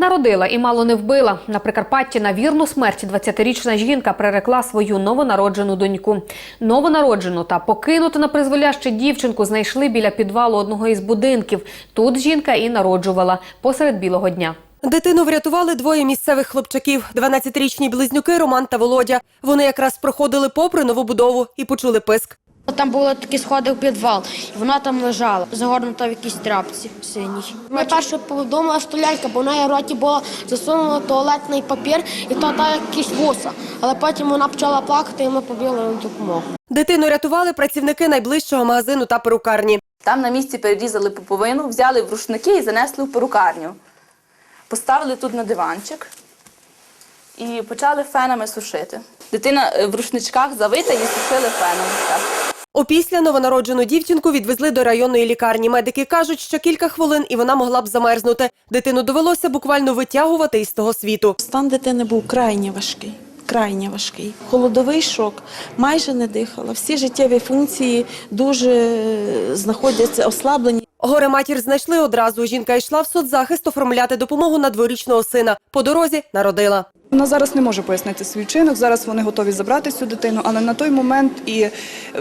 Народила і мало не вбила. На Прикарпатті на вірну смерть 20-річна жінка прирекла свою новонароджену доньку. Новонароджену та покинуту на призволяще дівчинку знайшли біля підвалу одного із будинків. Тут жінка і народжувала посеред білого дня. Дитину врятували двоє місцевих хлопчаків – 12-річні близнюки Роман та Володя. Вони якраз проходили попри новобудову і почули писк. Там були такі сходи в підвал, і вона там лежала, загорнута в якійсь тряпці синій. Ми перше подумали, що лялька, бо в неї в роті було засунуло туалетний папір і то та якісь вуса. Але потім вона почала плакати, і ми побігли на допомогу. Дитину рятували працівники найближчого магазину та перукарні. Там на місці перерізали пуповину, взяли в рушники і занесли в перукарню. Поставили тут на диванчик і почали фенами сушити. Дитина е, в рушничках завита і сушили феном. Так. Опісля новонароджену дівчинку відвезли до районної лікарні. Медики кажуть, що кілька хвилин і вона могла б замерзнути. Дитину довелося буквально витягувати із того світу. Стан дитини був крайне важкий. Крайне важкий. Холодовий шок, майже не дихала. Всі життєві функції дуже е, знаходяться ослаблені. Горе матір знайшли одразу. Жінка йшла в соцзахист оформляти допомогу на дворічного сина. По дорозі народила. Вона зараз не може пояснити свій вчинок. Зараз вони готові забрати цю дитину, але на той момент і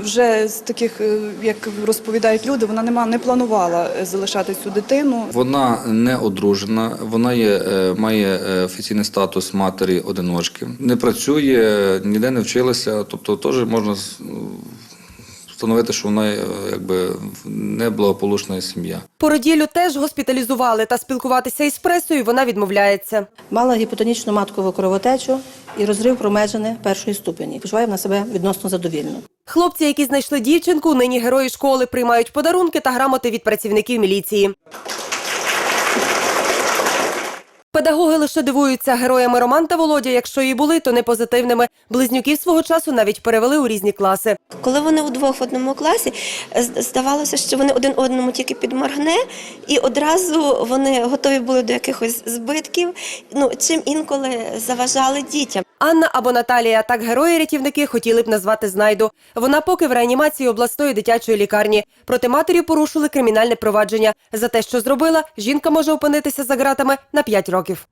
вже з таких, е, як розповідають люди, вона нема не планувала е, залишати цю дитину. Вона не одружена, вона є, е, має офіційний статус матері одиночки, не працює, ніде не вчилася. Тобто, теж можна встановити, що вона якби якби неблагополучна сім'я. Породілю теж госпіталізували, та спілкуватися із пресою вона відмовляється. Мала гіпотонічну маткову кровотечу і розрив промежини першої ступені. Почуває вона себе відносно задовільно. Хлопці, які знайшли дівчинку, нині герої школи, приймають подарунки та грамоти від працівників міліції. Педагоги лише дивуються героями Роман та Володя, якщо і були, то не позитивними. Близнюків свого часу навіть перевели у різні класи. Коли вони удвох в одному класі, здавалося, що вони один одному тільки підморгне, і одразу вони готові були до якихось збитків, ну чим інколи заважали дітям. Анна або Наталія, так герої-рятівники хотіли б назвати знайду. Вона поки в реанімації обласної дитячої лікарні. Проти матері порушили кримінальне провадження. За те, що зробила, жінка може опинитися за ґратами на 5 років.